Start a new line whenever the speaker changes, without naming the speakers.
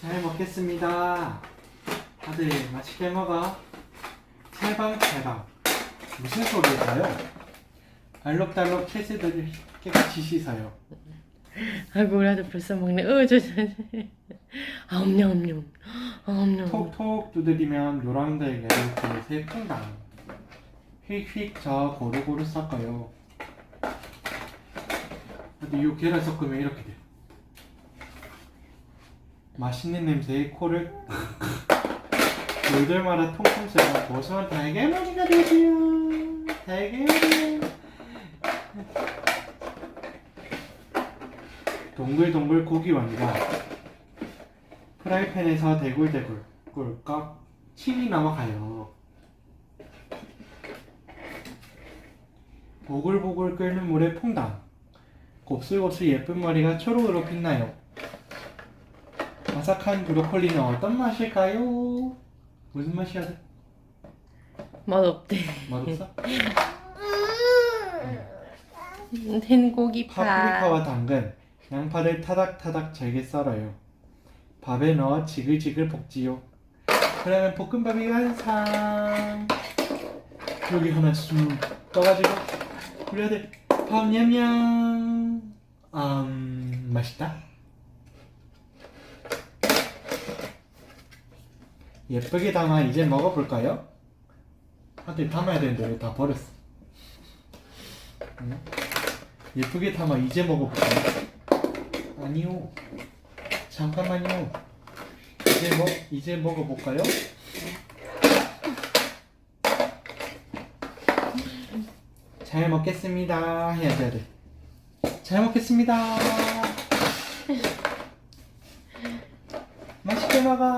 잘 먹겠습니다. 아들 맛있게 먹어. 찰방 찰방. 무슨 소리일까요? 알록달록 채새들을 깨끗이 씻어요.
아이고 우리 아들 벌써 먹네. 어, 저, 저, 저. 아, 엄냐, 엄냐. 아, 엄냐.
톡톡 두드리면 노랑 달걀을 그릇에 퐁당. 휙휙 저 고루고루 섞어요. 근데 이 계란 섞으면 이렇게 돼요. 맛있는 냄새에 코를 물들마다 통통 쏘는 고소한 달걀머리가 되지요. 달걀머리. 동글동글 고기 왕자. 프라이팬에서 대굴대굴 꿀꺽 침이 넘어가요. 보글보글 끓는 물에 퐁당 곱슬곱슬 예쁜 머리가 초록으로 빛나요. 바삭한 브로콜리는 어떤 맛일까요? 무슨 맛이야?
맛없대.
맛없어?
된고기 파.
파프리카와 당근, 양파를 타닥타닥 잘게 썰어요. 밥에 넣어 지글지글 볶지요. 그러면 볶음밥이 완성. 여기 하나 쑥 떠가지고 우리 아들 밥 냠냠. 음 맛있다. 예쁘게 담아 이제 먹어볼까요? 아들 담아야 되는데 왜 다 버렸어? 응? 예쁘게 담아 이제 먹어볼까요? 아니요. 잠깐만요. 이제 먹 이제 먹어볼까요? 잘 먹겠습니다. 해야지 아들. 잘 먹겠습니다. 맛있게 먹어.